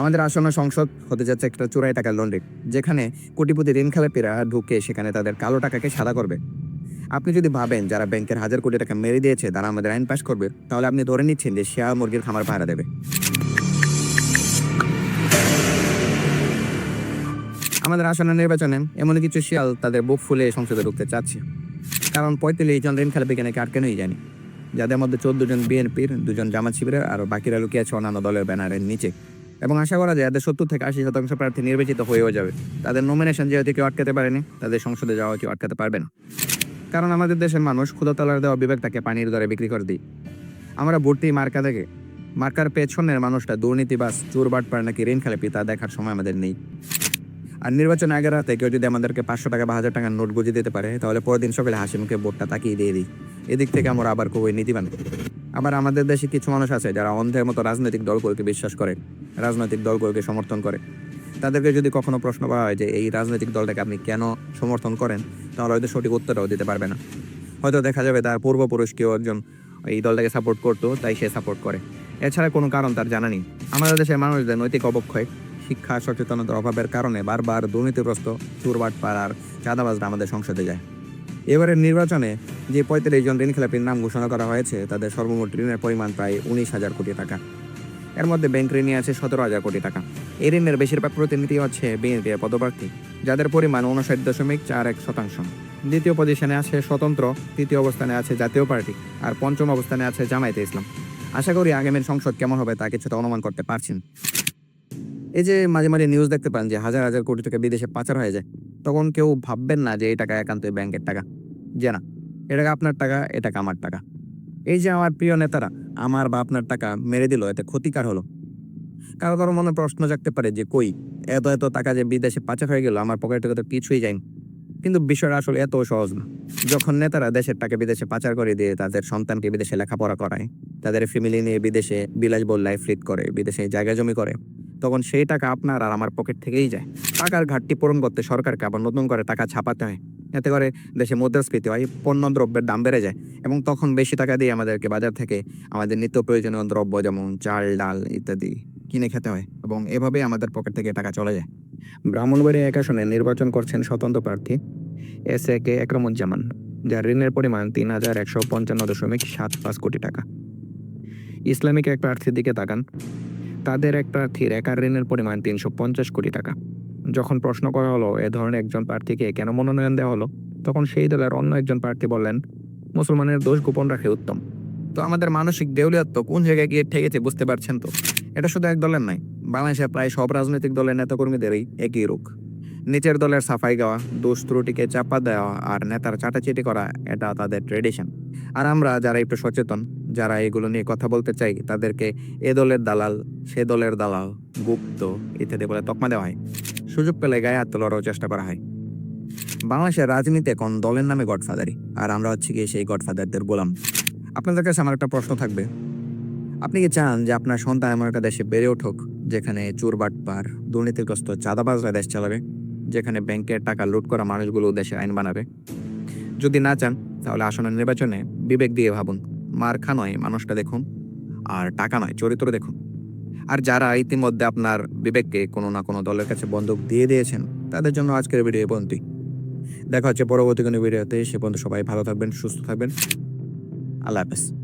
আমাদের আসন্ন সংসদ হতে যাচ্ছে একটা চোরাই টাকার লন্ড্রি, যেখানে কোটিপতি ঋণ খেলাপিরা ঢুকে সেখানে তাদের কালো টাকাকে সাদা করবে। আপনি যদি ভাবেন যারা ব্যাংকের হাজার কোটি টাকা মেরে দিয়েছে, তারা আমাদের আইন পাশ করবে, তাহলে আপনি ধরে নিচ্ছেন যে শেয়া মুরগির খামার পাহারা দেবে। আমাদের আসন্ন নির্বাচনে এমন কিছু শিয়াল তাদের বুক ফুলে সংসদে ঢুকতে চাচ্ছে। কারণ পঁয়তাল্লিশ জন ঋণ খেলাপিকে নাকি আটকানোই জানি। যাদের মধ্যে চোদ্দ জন বিএনপির, দুজন জামাত শিবিরের, আর বাকিরা লুকিয়ে আছে অন্যান্য দলের ব্যানারের নিচে। এবং আশা করা যায় এদের সত্তর থেকে আশি শতাংশ প্রার্থী নির্বাচিত হয়েও যাবে। তাদের নমিনেশন যেহেতু কেউ আটকাতে পারেনি, তাদের সংসদে যাওয়া কেউ আটকাতে পারবে না। কারণ আমাদের দেশের মানুষ ক্ষুদতলার দেওয়া বিবেকটাকে পানির দরে বিক্রি করে দিই আমরা ভর্তি মার্কা দেখে, মার্কার পেছনের মানুষটা দুর্নীতিবাস চোর বাটপার নাকি ঋণ খেলাপি তা দেখার সময় আমাদের নেই। আর নির্বাচন আগের রাতে কেউ যদি আমাদেরকে পাঁচশো টাকা বা হাজার টাকার নোট গুঁজে দিতে পারে, তাহলে পরের দিন সকালে হাসি মুখে ভোটটা তাকিয়ে দিয়ে দিই। এদিক থেকে আমরা আবার খুবই নীতিবান। আবার আমাদের দেশে কিছু মানুষ আছে যারা অন্ধের মতো রাজনৈতিক দলগুলোকে বিশ্বাস করে, রাজনৈতিক দলগুলোকে সমর্থন করে। তাদেরকে যদি কখনো প্রশ্ন করা হয় যে এই রাজনৈতিক দলটাকে আপনি কেন সমর্থন করেন, তাহলে হয়তো সঠিক উত্তরটাও দিতে পারবে না। হয়তো দেখা যাবে তার পূর্বপুরুষ কেউ একজন এই দলটাকে সাপোর্ট করতো, তাই সে সাপোর্ট করে। এছাড়া কোনো কারণ তার জানা নেই। আমাদের দেশের মানুষদের নৈতিক অবক্ষয়, শিক্ষা, সচেতনতার অভাবের কারণে বারবার দুর্নীতিগ্রস্ত চুরবাট পাড়ার চাঁদাবাজরা আমাদের সংসদে যায়। এবারের নির্বাচনে যে পঁয়তাল্লিশ জন ঋণ খেলাপির নাম ঘোষণা করা হয়েছে, তাদের সর্বমোট ঋণের পরিমাণ প্রায় উনিশ হাজার কোটি টাকা। এর মধ্যে ব্যাংক ঋণই আছে সতেরো হাজার কোটি টাকা। এই ঋণের বেশিরভাগ প্রতিনিধি হচ্ছে বিএনপি পদপ্রার্থী, যাদের পরিমাণ উনষাট দশমিক চার এক শতাংশ। দ্বিতীয় পজিশনে আছে স্বতন্ত্র, তৃতীয় অবস্থানে আছে জাতীয় পার্টি আর পঞ্চম অবস্থানে আছে জামায়াতে ইসলাম। আশা করি আগামীর সংসদ কেমন হবে তা কিছুটা অনুমান করতে পারছেন। এই যে মাঝে মাঝে নিউজ দেখতে পান যে হাজার হাজার কোটি টাকা বিদেশে পাচার হয়ে যায়, তখন কেউ ভাববেন না যে এই টাকা একান্তই ব্যাংকের টাকা। যে না। এটা আপনার টাকা? এটা টাকা আমার টাকা? এই যে আমার প্রিয় নেতারা, আমার বা আপনার টাকা মেরে দিল, এতে ক্ষতিকার হলো। কারও কারও মনে প্রশ্ন জাগতে পারে যে কই, এত এত টাকা যে বিদেশে পাচার হয়ে গেল, আমার পকেট তো কিছুই যায়নি। কিন্তু বিষয়টা আসলে এত সহজ না। যখন নেতারা দেশের টাকা বিদেশে পাচার করে দিয়ে তাদের সন্তানকে বিদেশে লেখাপড়া করায়, তাদের ফ্যামিলি নিয়ে বিদেশে বিলাসবহুল লাইফ লিড করে, বিদেশে জায়গা জমি করে, তখন সেই টাকা আপনার আর আমার পকেট থেকেই যায়। টাকার ঘাটতি পূরণ করতে সরকারকে আবার নতুন করে টাকা ছাপাতে হয়। এতে করে দেশে মুদ্রাস্ফীতি হয় পণ্য দ্রব্যের দাম বেড়ে যায় এবং তখন বেশি টাকা দিয়ে আমাদেরকে বাজার থেকে আমাদের নিত্য প্রয়োজনীয় দ্রব্য যেমন চাল, ডাল ইত্যাদি কিনে খেতে হয় এবং এভাবেই আমাদের পকেট থেকে টাকা চলে যায়। ব্রাহ্মণবাড়ি এক আসনে নির্বাচন করছেন স্বতন্ত্র প্রার্থী এস এ কে একরমুজ্জামান, যার ঋণের পরিমাণ তিন হাজার একশো পঞ্চান্ন দশমিক সাত পাঁচ কোটি টাকা। ইসলামিক এক প্রার্থীর দিকে তাকান। তাদের এক প্রার্থীর একার ঋণের পরিমাণ তিনশো পঞ্চাশ কোটি টাকা। যখন প্রশ্ন করা হলো, এ ধরনের একজন প্রার্থীকে কেন মনোনয়ন দেওয়া হলো, তখন সেই দলের অন্য একজন প্রার্থী বললেন, মুসলমানের দোষ গোপন রাখে উত্তম। তো আমাদের মানসিক দেউলিয়াত্ব কোন জায়গায় গিয়ে ঠেকেছে বুঝতে পারছেন তো? এটা শুধু এক দলের নয়, বাংলাদেশের প্রায় সব রাজনৈতিক দলের নেতাকর্মীদেরই একই রোগ। নিচের দলের সাফাই গাওয়া, দোষ ত্রুটিকে চাপা দেওয়া আর নেতার চাটাচিটি করা, এটা তাদের ট্রেডিশন। আর আমরা যারা একটু সচেতন, যারা এগুলো নিয়ে কথা বলতে চাই, তাদেরকে এ দলের দালাল, সে দলের দালাল, গুপ্ত ইত্যাদি বলে তকমা দেওয়া হয়। সুযোগ পেলে গায়ে হাত তোলারও চেষ্টা করা হয়। বাংলাদেশের রাজনীতি এখন দলের নামে গডফাদারি, আর আমরা হচ্ছে গিয়ে সেই গডফাদারদের গোলাম। আপনাদের কাছে আমার একটা প্রশ্ন থাকবে। আপনি কি চান যে আপনার সন্তান এমন একটা দেশে বেড়ে উঠুক, যেখানে চোর বাটপার, দুর্নীতিগ্রস্ত চাঁদাবাজরা দেশ চালাবে, যেখানে ব্যাংকের টাকা লুট করা মানুষগুলো দেশে আইন বানাবে? যদি না চান, তাহলে আসন্ন নির্বাচনে বিবেক দিয়ে ভাবুন। মার্খা নয় মানুষটা দেখুন, আর টাকা নয় চরিত্র দেখুন। আর যারা ইতিমধ্যে আপনার বিবেককে কোনো না কোনো দলের কাছে বন্দুক দিয়ে দিয়েছেন, তাদের জন্য আজকের ভিডিও বন্ধু দেখা হচ্ছে পরবর্তী কোনো ভিডিওতে সে পর্যন্ত সবাই ভালো থাকবেন, সুস্থ থাকবেন। আল্লাহ হাফেজ।